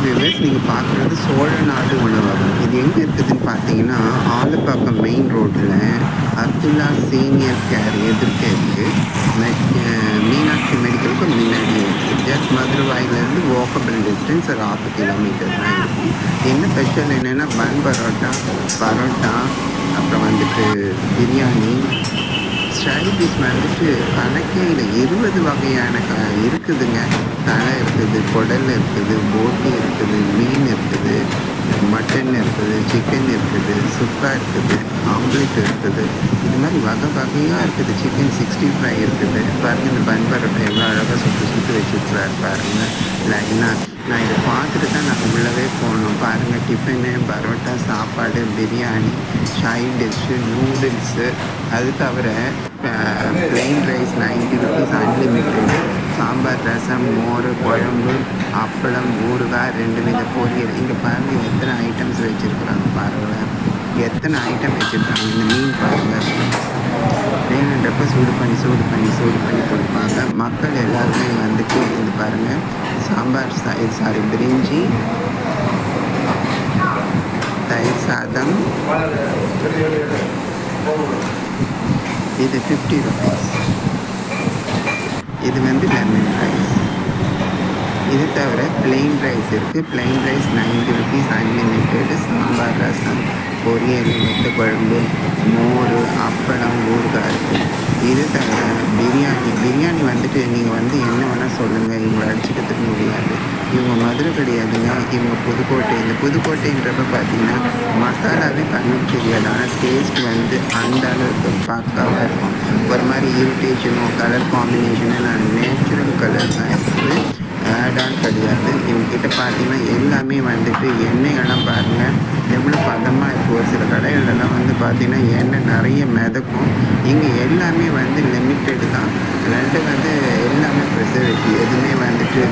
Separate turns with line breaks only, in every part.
Viewers நீங்கள் பார்க்குறது சோழ நாடு உணவகம் இது எங்கே இருக்குதுன்னு பார்த்தீங்கன்னா ஆலப்பாக்கம் மெயின் ரோட்டில் அப்துல்லா சீனியர் கேர் எதிர்க்க இருக்குது மீனாட்சி மெடிக்கலுக்கு முன்னாடி இருக்குது ஜஸ்ட் மதுரவாயிலேருந்து வாக்கபிள் டிஸ்டன்ஸ் ஒரு ஆஃப் கிலோமீட்டர் தான் இருக்கும். என்ன ஸ்பெஷல் என்னென்னா பன் பரோட்டா பரோட்டா அப்புறம் வந்துட்டு பிரியாணி ஸ்ட்ராட்டஜிஸ் வந்துட்டு கணக்கே இல்லை இருபது வகையான க இருக்குதுங்க. தலை இருக்குது குடல் இருக்குது போட்டி இருக்குது மீன் இருக்குது மட்டன் இருக்குது சிக்கன் இருக்குது சுக்கா இருக்குது ஆம்லேட் இருக்குது. இது மாதிரி வகை வகையாக இருக்குது. சிக்கன் சிக்ஸ்டி ஃபைவ் இருக்குது. பாருங்கள் இந்த பன் பரோட்டா எவ்வளோ அழகாக சுற்றி சுற்றி வச்சுருக்கிறாரு பாருங்கள் லைனாக நான் இதை பார்த்துட்டு தான் நான் உள்ளவே போகணும். பாருங்கள் டிஃபனு பரோட்டா சாப்பாடு பிரியாணி சைட் டிஷ்ஷு நூடுல்ஸு அது தவிர plain rice ninety rupees unlimited sambar rasam மோர் குழம்பு அப்பளம் ஊறுகாய் ரெண்டு வித பொரியல். இங்கே பாருங்கள் எத்தனை ஐட்டம்ஸ் வச்சுருக்குறாங்க பாருங்களேன் எத்தனை ஐட்டம் வச்சுருக்காங்க இந்த மீன் பாருங்கள் வேணுன்றப்ப சூடு பண்ணி சூடு பண்ணி சூடு பண்ணி கொடுப்பாங்க. மக்கள் எல்லாருமே வந்துட்டு இது பாருங்கள் சாம்பார் சாரி பிரிஞ்சி தயிர் சாதம் இது ஃபிஃப்டி ருபீஸ் இது வந்து லெமன் ரைஸ் இது தவிர பிளெயின் ரைஸ் இருக்குது plain rice ninety rupees unlimited sambar rasam பொரியல் வெத்த குழம்பு மோர் அப்பளம் ஊறுகாய் இருக்குது இது தவிர பிரியாணி பிரியாணி வந்துட்டு நீங்கள் வந்து என்ன வேணால் சொல்லுங்கள் இவங்களை அடிச்சுக்கிறதுக்கு முடியாது. இவங்க மதுரை கிடையாதுங்க. இவங்க புதுக்கோட்டை. இந்த புதுக்கோட்டைன்றப்ப பார்த்தீங்கன்னா மசாலாவே கண்ணுக்கு தெரியாது? ஆனால் டேஸ்ட் வந்து அந்த அளவுக்கு பக்காவாக இருக்கும். ஒரு மாதிரி இரிட்டேஷனும் கலர் காம்பினேஷனும் நேச்சுரல் கலர் தான் இருக்குது ஆன் கிடையாது. இவங்ககிட்ட பார்த்தீங்கன்னா எல்லாமே வந்துட்டு எண்ணெயெல்லாம் பாருங்கள் எவ்வளோ பதமாக இருக்குது ஒரு சில கடைகளெல்லாம் வந்து பார்த்தீங்கன்னா எண்ணெய் நிறைய மிதக்கும். இங்கே எல்லாமே வந்து லிமிட்டெடு தான். ரெண்டு வந்து எல்லாமே ப்ரிசர்வேட்டிவ் எதுவுமே வந்துட்டு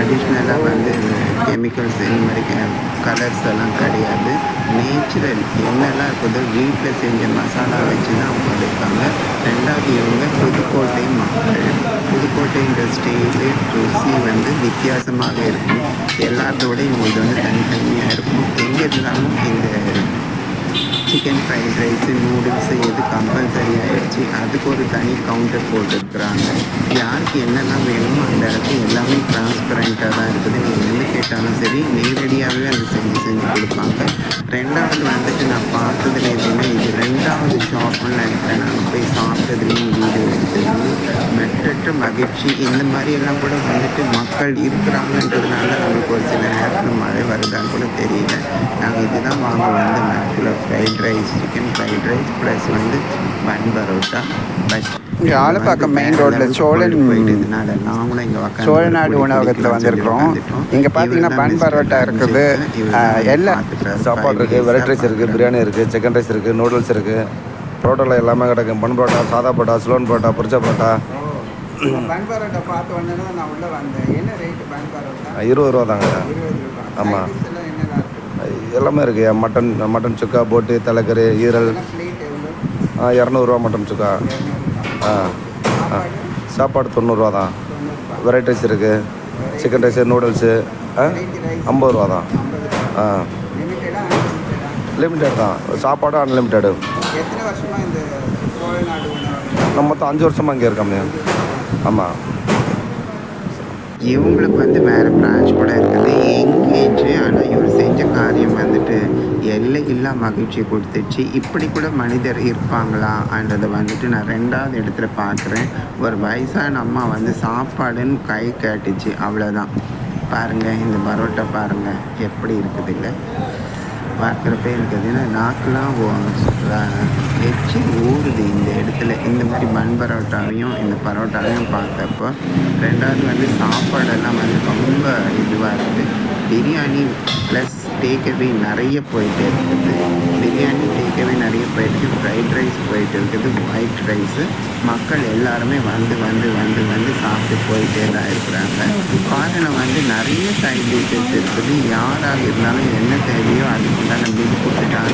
அடிஷ்னலாக வந்து கெமிக்கல்ஸ் இந்த மாதிரி கலர்ஸ் எல்லாம் கிடையாது. நேச்சுரல் என்னெல்லாம் இருக்குதோ வீட்டில் செஞ்ச மசாலா வச்சு தான் அவங்க ரெண்டாவது இவங்க புதுக்கோட்டை மக்கள். புதுக்கோட்டைன்ற ஸ்டேட்டு ருசி வந்து வித்தியாசமாக இருக்கும். எல்லாத்தோட இவங்களுக்கு வந்து தனித்தனியாக இருக்கும். எங்கே இருந்தாலும் இந்த சிக்கன் ஃப்ரைட் ரைஸு நூடுல்ஸு எது கம்பல்சரி ஆகிடுச்சு அதுக்கு ஒரு தனி கவுண்டர் போட்டுருக்குறாங்க. யாருக்கு என்னெல்லாம் வேணுமோ அந்த இடத்துல எல்லாமே டிரான்ஸ்பரண்ட்டாக தான் இருக்குது. நீங்கள் எது கேட்டாலும் சரி நேரடியாகவே அது செஞ்சு செஞ்சு கொடுப்பாங்க. ரெண்டாவது வந்துட்டு நான் பார்த்ததுல எதுவுமே இது ரெண்டாவது ஷாப்னு நினைக்கிறேன் நான். போய் சாப்பிட்டதுலேயும் வீடியோ எடுத்தது மெட்டற்ற மகிழ்ச்சி. இந்த மாதிரி எல்லாம் கூட வந்துட்டு மக்கள் இருக்கிறாங்கன்றதுனால நம்மளுக்கு ஒரு சில நேரத்தில் மழை வருதான்னு கூட தெரியல. நாங்கள் இதுதான் வாங்க வந்து ஆக்சுவலாக fried rice chicken fried rice plus வந்து பன் பரோட்டா. பட்
இங்க ஆலப்பாக்கம் main road ல சோழன்
போயிட்டதுனால நாங்களும் இங்கே உட்காந்து
சோழநாடு உணவகத்தில் வந்திருக்கிறோம். இங்கே பார்த்தீங்கன்னா பன் பரோட்டா இருக்குது. ஆஹ், எல்லா
சாப்பாடு இருக்குது வெரைட்டி ரைஸ் இருக்குது பிரியாணி இருக்குது சிக்கன் ரைஸ் இருக்குது நூடுல்ஸ் இருக்குது பரோட்டாவில் எல்லாமே கிடைக்கும். பன் பரோட்டா சாதா பரோட்டா ஸ்லோன் பரோட்டா பொரிச்ச பரோட்டா.
பன் பரோட்டா பார்த்த உடனே தான் நான் உள்ளே வந்தேன். என்ன ரேட்டு பன் பரோட்டா?
இருபது ரூபா தாங்க.
இருபது ரூபாய்
ஆமா.
Side dish எல்லாம் இருக்குது
மட்டன் மட்டன் சுக்கா போட்டு தலைக்கறி ஈரல். இரநூறுவா மட்டன் சுக்கா. ஆ ஆ. சாப்பாடு? தொண்ணூறுரூவா தான். வெரைட்டி ரைஸ் இருக்குது சிக்கன் ரைஸு நூடுல்ஸு ஆ? ஐம்பது ரூபா தான். ஆ. லிமிட்டட் தான். சாப்பாடு அன்லிமிட்டடு
எத்தனை வருஷமாக இந்த உணவகம்
நம்ம மொத்தம் அஞ்சு வருஷமாக இங்கே இருக்கோம் ஆமாம்
இவங்களுக்கு வந்து வேறு பிரான்ச் கூட இருக்குது எங்கேஜ் ஆனால் இவர் செஞ்ச காரியம் வந்துட்டு எல்லையில்லா மகிழ்ச்சி கொடுத்துச்சு. இப்படி கூட மனிதர் இருப்பாங்களான்றதை வந்துட்டு நான் ரெண்டாவது இடத்துல பார்க்குறேன். ஒரு வயசான அம்மா வந்து சாப்பாடுன்னு கை காட்டுச்சு அவ்வளோதான் பாருங்கள் இந்த பரோட்டா பாருங்கள் எப்படி இருக்குது இல்லை பார்க்குறப்பே இருக்குது. ஏன்னா என்ன நாக்கெலாம் எச்சு ஊறுது இந்த இடத்துல. இந்த மாதிரி பன் பரோட்டாவையும் இந்த பரோட்டாவையும் பார்த்தப்போ ரெண்டாவது வந்து சாப்பாடெல்லாம் வந்து ரொம்ப இதுவாக இருக்குது பிரியாணி ப்ளஸ் டேக்அவே நிறைய போயிட்டே இருக்குது. பிரியாணி டேக்கவே நிறைய போயிட்டு ஃப்ரைட் ரைஸ் போயிட்டு இருக்குது. ஒயிட் ரைஸு மக்கள் எல்லாருமே வந்து வந்து வந்து வந்து சாப்பிட்டு போயிட்டே தான் இருக்கிறாங்க. காரணம் வந்து நிறைய சைட் டிஷஸ் இருக்குது. யாராக இருந்தாலும் என்ன தேவையோ அதுக்குண்டான பில் கொடுத்துட்டாங்க.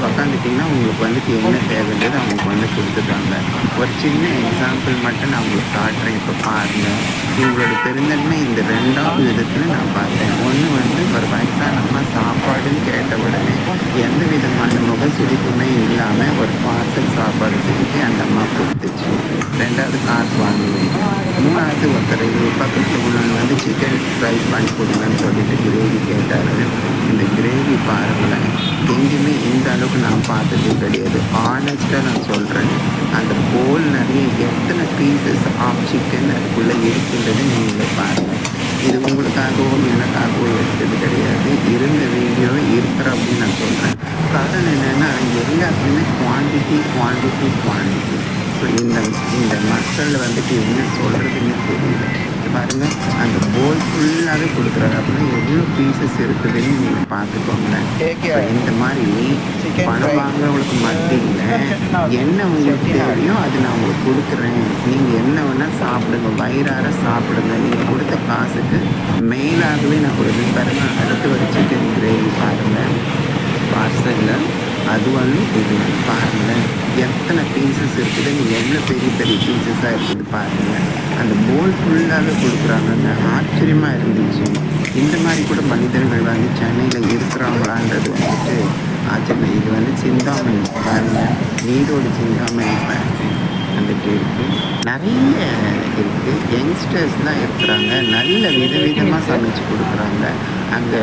போய் உக்காந்துட்டிங்கன்னா உங்களுக்கு வந்துட்டு என்ன தேவைன்றது அவங்களுக்கு வந்து கொடுத்துட்டாங்க. ஒரு சின்ன எக்ஸாம்பிள் மட்டும் நான் உங்களுக்கு காட்டுறேன். இப்போ பாருங்கள் இவங்களோட பெருந்தன்மை இந்த ரெண்டாவது விதத்தில் நான் பார்த்தேன். ஒன்று வந்து ஒரு வயசானம்மா சாப்பாடுன்னு கேட்ட உடனே எந்த விதமான முக சுழிப்புமே இல்லாமல் ஒரு பார்சல் சாப்பாடு செஞ்சு அந்த அம்மா கொடுத்துச்சு. ரெண்டாவது காசு வாங்கினேன். மூணாவது ஒருத்தர் பக்கத்தில் உள்ளவங்க வந்து சிக்கன் ஃப்ரை பண்ணி கொடுங்கன்னு சொல்லிட்டு கிரேவி கேட்டார் இந்த கிரேவி பாருங்களேன் எங்கேயுமே இந்த அளவுக்கு நான் பார்த்ததே கிடையாது ஆனஸ்ட்டாக நான் சொல்கிறேன் அந்த போல் நிறைய எத்தனை பீசஸ் ஆஃப் சிக்கன் அதுக்குள்ளே இருக்கின்றது நீங்கள் பாருங்கள் இது உங்களுக்காகவும் எனக்காகவும் எடுத்தது கிடையாது இருந்த வீடியோ இருக்கிற அப்படின்னு நான் சொல்கிறேன் காரணம் என்னென்னா எல்லாத்துலேயுமே குவான்டிட்டி குவான்டிட்டி குவான்டிட்டி ஸோ இந்த இந்த மக்கள் வந்துட்டு என்ன சொல்கிறதுன்னு தெரியல. இது பாருங்க அந்த போல் ஃபுல்லாகவே கொடுக்குறாரு அப்படின்னா எவ்வளோ பீசஸ் இருக்குதுன்னு நீங்கள் பார்த்துக்கோங்களேன் இந்த மாதிரி பணம் வாங்குறவங்களுக்கு மத்தியில் என்ன உங்களுக்கு தேவையோ அது நான் உங்களுக்கு கொடுக்குறேன். நீங்கள் என்ன வேணால் சாப்பிடுங்க வயிறார சாப்பிடுங்க. நீங்கள் கொடுத்த காசுக்கு மெயிலாகவே நான் கொடுக்குறேன் பாருங்க அடுத்து சிக்கன் கிரேவி பாருங்கள் பார்சலில் அது வந்து இது பாருங்கள் எத்தனை பீசஸ் இருக்குது நீங்கள் எவ்வளோ பெரிய பெரிய பீசஸாக இருக்குது பாருங்கள் அந்த போல் ஃபுல்லாகவே கொடுக்குறாங்கங்க ஆச்சரியமாக இருந்துச்சு. இந்த மாதிரி கூட மனிதர்கள் வந்து சென்னையில் இருக்கிறாங்களான்றது வந்துட்டு ஆச்சரியம். இது வந்து சிந்தாமணி. பாருங்கள் நீரோடு சிந்தாமணி பாருங்க. வந்துட்டு இருக்குது நிறைய இருக்குது யங்ஸ்டர்ஸ் தான் இருக்கிறாங்க. நல்ல விதவிதமாக சமைச்சு கொடுக்குறாங்க. அங்கே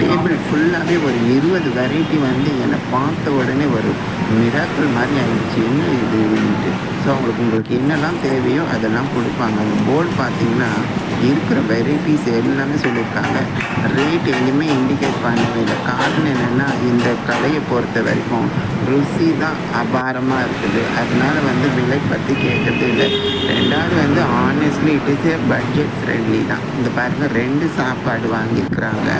டேபிள் ஃபுல்லாகவே ஒரு இருபது வெரைட்டி வந்து என்னை பார்த்த உடனே ஒரு மிராக்கள் மாதிரி ஆயிடுச்சு. என்ன இதுன்ட்டு ஸோ அவங்களுக்கு உங்களுக்கு என்னெல்லாம் தேவையோ அதெல்லாம் கொடுப்பாங்க. அந்த போல் பார்த்தீங்கன்னா இருக்கிற வெரைட்டிஸ் எல்லாமே சொல்லியிருக்காங்க. ரேட் எங்கேயுமே இண்டிகேட் பண்ணவே இல்லை. காரணம் என்னென்னா இந்த கலையை பொறுத்த வரைக்கும் ருசி தான் அபாரமாக இருக்குது. அதனால வந்து விலை பற்றி கேட்கறது இல்லை. ரெண்டாவது வந்து honestly it is a budget friendly தான். இந்த பாருங்கள் ரெண்டு சாப்பாடு வாங்கியிருக்கிறாங்க.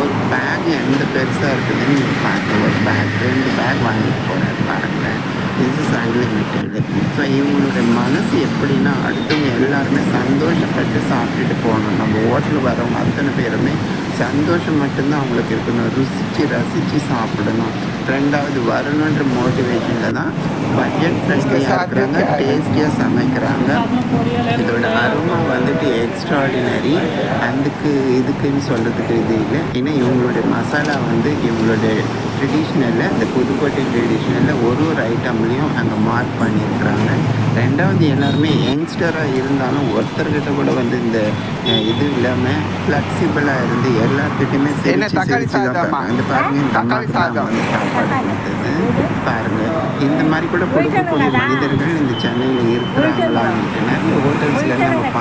ஒரு பேக் எந்த பெருசாக இருக்குதுன்னு நீங்கள் பார்த்து ஒரு பேக் ரெண்டு பேக் வாங்கிட்டு போகிறாரு பாருங்களேன். இஸ் அன்லிமிட்டெடு ஸோ இவங்களோட மனசு எப்படின்னா அடுத்தவங்க எல்லாருமே சந்தோஷப்பட்டு சாப்பிட்டுட்டு போகணும். நம்ம ஹோட்டல் வரவங்க அத்தனை பேருமே சந்தோஷம் மட்டும்தான் அவங்களுக்கு இருக்கணும். ருசித்து ரசித்து சாப்பிடணும். ரெண்டாவது வரணுன்ற மோட்டிவேஷனில் தான் பட்ஜெட் ஃப்ரெண்ட்லியாக இருக்கிறாங்க டேஸ்டியாக சமைக்கிறாங்க. இதோட அருமா வந்துட்டு எக்ஸ்ட்ராடினரி அதுக்கு இதுக்குன்னு சொல்கிறதுக்கு இது இல்லை. ஏன்னா இவங்களுடைய மசாலா வந்து இவங்களோட ட்ரெடிஷ்னலில் இந்த புதுக்கோட்டை ட்ரெடிஷ்னலில் ஒரு ஒரு ஐட்டம்லேயும் அங்கே மார்க் பண்ணியிருக்கிறாங்க ரெண்டாவது எல்லாருமே யங்ஸ்டராக இருந்தாலும் ஒருத்தர்கிட்ட கூட வந்து இந்த இது இல்லாமல் ஃப்ளெக்சிபிளாக இருந்து? பார்ப்பாங்க. இந்த பாருங்க
தக்காளி சாதம்.
வந்து சாப்பாடு கொடுத்தது பாருங்க இந்த மாதிரி கூட கொடுக்கக்கூடிய மனிதர்கள் இந்த சென்னையில் இருக்கிறாங்களான்னு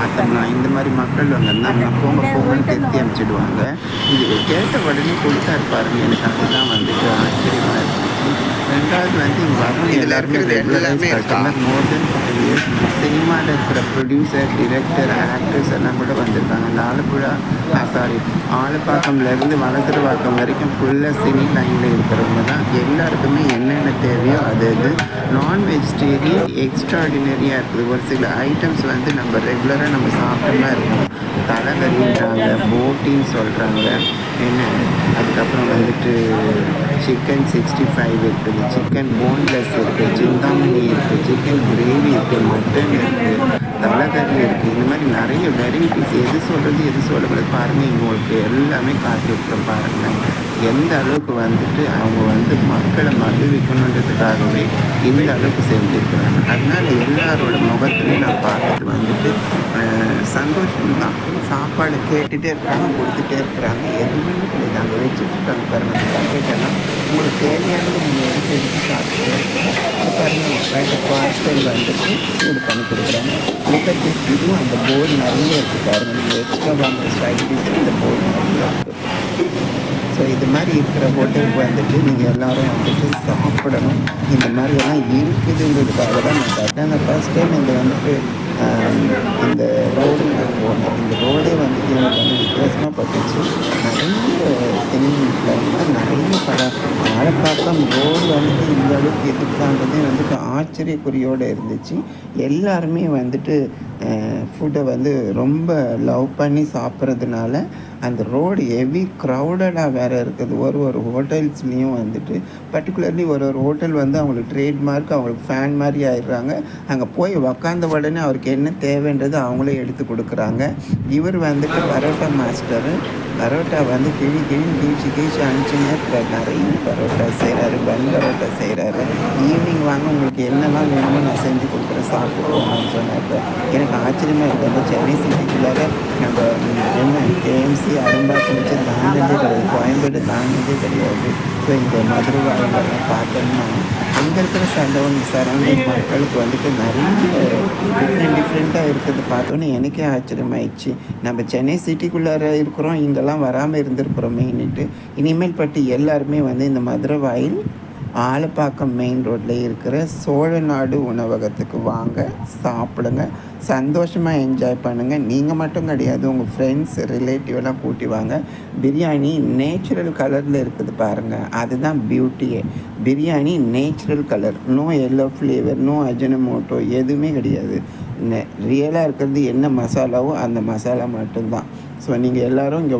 பார்த்தோம்னா இந்த மாதிரி மக்கள் வந்திருந்தாங்கன்னா போங்க போங்கன்னு தெத்தி அனுப்பிச்சிடுவாங்க இது கேட்ட உடனே கொடுத்தா இருப்பாருங்க எனக்கு அதுதான் வந்துட்டு ஆச்சரியமா இருக்கும் ரெண்டாவது வந்து இங்கே
இதுல
எல்லாருமே regulars? Customer more than five years சினிமாவில் இருக்கிற ப்ரொடியூசர் டிரெக்டர் ஆக்டர்ஸ் எல்லாம் கூட வந்திருக்காங்க. இந்த ஆலப்புழா சாரி ஆலப்பாக்கம்லேருந்து வலசரவாக்கம் வரைக்கும் ஃபுல்லாக சினி லைனில் இருக்கிறவங்க தான். எல்லாருக்குமே என்னென்ன தேவையோ அது அது நான் வெஜிடேரியன் எக்ஸ்ட்ராடினரியாக இருக்குது. ஒரு சில ஐட்டம்ஸ் வந்து நம்ம ரெகுலராக நம்ம சாப்பிட்டோம்னா இருக்கும் தலைவலின்றாங்க போட்டின்னு சொல்கிறாங்க என்ன அதுக்கப்புறம் வந்துட்டு சிக்கன் சிக்ஸ்டி ஃபைவ் இருக்குது. சிக்கன் போன்லெஸ் இருக்குது சிந்தாமணி இருக்குது சிக்கன் கிரேவி இருக்குது மட்டன் இருக்குது தலைகறி இருக்குது இந்த மாதிரி நிறைய வெரைட்டிஸ் எது சொல்கிறது எது சொல்லக்கூடாது பாருங்கள் உங்களுக்கு எல்லாமே காட்டியிருக்கிறோம் பாருங்கள் எந்த அளவுக்கு வந்துட்டு அவங்க வந்து மக்களை மகிழ்விக்கணுன்றதுக்காகவே இந்த அளவுக்கு செஞ்சுருக்குறாங்க. அதனால் எல்லாரோட முகத்துலையும் நான் பார்த்துட்டு வந்துட்டு சந்தோஷம்தான் சாப்பாடு கேட்டுகிட்டே இருக்காங்க கொடுத்துட்டே இருக்கிறாங்க எதுவுமே கிடையாது. அங்கே வச்சுருக்காங்க பாருங்கள் பாருங்க. உங்களுக்கு தேவையானது நீங்கள் எடுத்து எடுத்து சாப்பிட்டு பாருங்கள் பாருங்க பார்சல் வந்துட்டு இது பண்ணி கொடுக்குறாங்க முப்பத்தி இதுவும் அந்த போர்டு நிறைய இருக்குது பாருங்கள் நீங்கள் எக்ஸ்ட்ரா வாங்குற ஸ்டைலிஸ் இந்த போர்டு நிறைய ஸோ இது மாதிரி இருக்கிற ஹோட்டலுக்கு வந்துட்டு நீங்கள் எல்லோரும் வந்துட்டு சாப்பிடணும். இந்த மாதிரி எல்லாம் இருக்குதுன்றதுக்காக தான் நான் பார்த்தேன் அந்த ஃபர்ஸ்ட் டைம் இங்கே வந்துட்டு இந்த ரோடு போனேன். இந்த ரோடே வந்து எனக்கு வந்து வித்தியாசமாக பட்டுச்சு நிறைய சினிமில் நிறைய படம் ஆழப்பாக்கம் ரோடு வந்து இந்த அளவுக்கு எதிர்த்தாண்டதே வந்துட்டு ஆச்சரியக்குறியோடு இருந்துச்சு. எல்லாருமே வந்துட்டு ஃபுட்டை வந்து ரொம்ப லவ் பண்ணி சாப்பிட்றதுனால அந்த ரோடு ஹெவி க்ரௌடடாக வேறு இருக்குது. ஒரு ஒரு ஹோட்டல்ஸ்லேயும் வந்துட்டு பர்டிகுலர்லி ஒரு ஒரு ஹோட்டல் வந்து அவங்களுக்கு ட்ரேட்மார்க் அவங்களுக்கு ஃபேன் மாதிரி ஆயிடுறாங்க. அங்கே போய் உக்காந்த உடனே அவருக்கு என்ன தேவைன்றது அவங்களே எடுத்து கொடுக்குறாங்க. இவர் வந்துட்டு பரோட்டா மாஸ்டர். பரோட்டா வந்து கிழி கிழி கீழ்ச்சி கீழ்ச்சி அனுப்பிச்சுன்னு இருக்கிறார் நிறைய பரோட்டா செய்கிறாரு பன் பரோட்டா செய்கிறாரு ஈவினிங் வாங்க உங்களுக்கு என்னெல்லாம் வேணுமோ நான் செஞ்சு கொடுக்குறேன் சாப்பிடுவோம்னு சொன்னார். எனக்கு ஆச்சரியமாக இருக்குது அந்த சென்னை சிட்டிக்குள்ளார நம்ம என்ன கேஎம்சி அரும்பாக்குறிச்சி தாண்டதே கிடையாது கோயம்பேடு தாண்டதே கிடையாது. ஸோ இந்த மதுரை வாழ்க்கை பார்த்தோம்னா அங்கே இருக்கிற சரௌண்டிங் சரௌண்டிங் மக்களுக்கு வந்துட்டு நிறைய டிஃப்ரெண்ட் டிஃப்ரெண்ட்டாக இருக்கிறது பார்த்தோன்னே எனக்கே ஆச்சரியமாயிடுச்சு. நம்ம சென்னை சிட்டிக்குள்ளார இருக்கிறோம் இங்கெல்லாம் வராமல் இருந்திருக்கிறோமேன்னுட்டு. இனிமேல் பட்டு எல்லாருமே வந்து இந்த மதுரை வாயில் ஆலப்பாக்கம் மெயின் ரோட்டில் இருக்கிற சோழநாடு உணவகத்துக்கு வாங்க சாப்பிடுங்க. சந்தோஷமாக என்ஜாய் பண்ணுங்கள் நீங்கள் மட்டும் கிடையாது உங்கள் ஃப்ரெண்ட்ஸ் ரிலேட்டிவ் எல்லாம் கூட்டி வாங்க. பிரியாணி நேச்சுரல் கலரில் இருக்குது பாருங்கள் அதுதான் பியூட்டியே biryani natural colour no yellow flavour no Ajinomoto எதுவுமே கிடையாது. ரியலாக இருக்கிறது என்ன மசாலாவோ அந்த மசாலா மட்டும்தான். ஸோ நீங்கள் எல்லோரும் இங்கே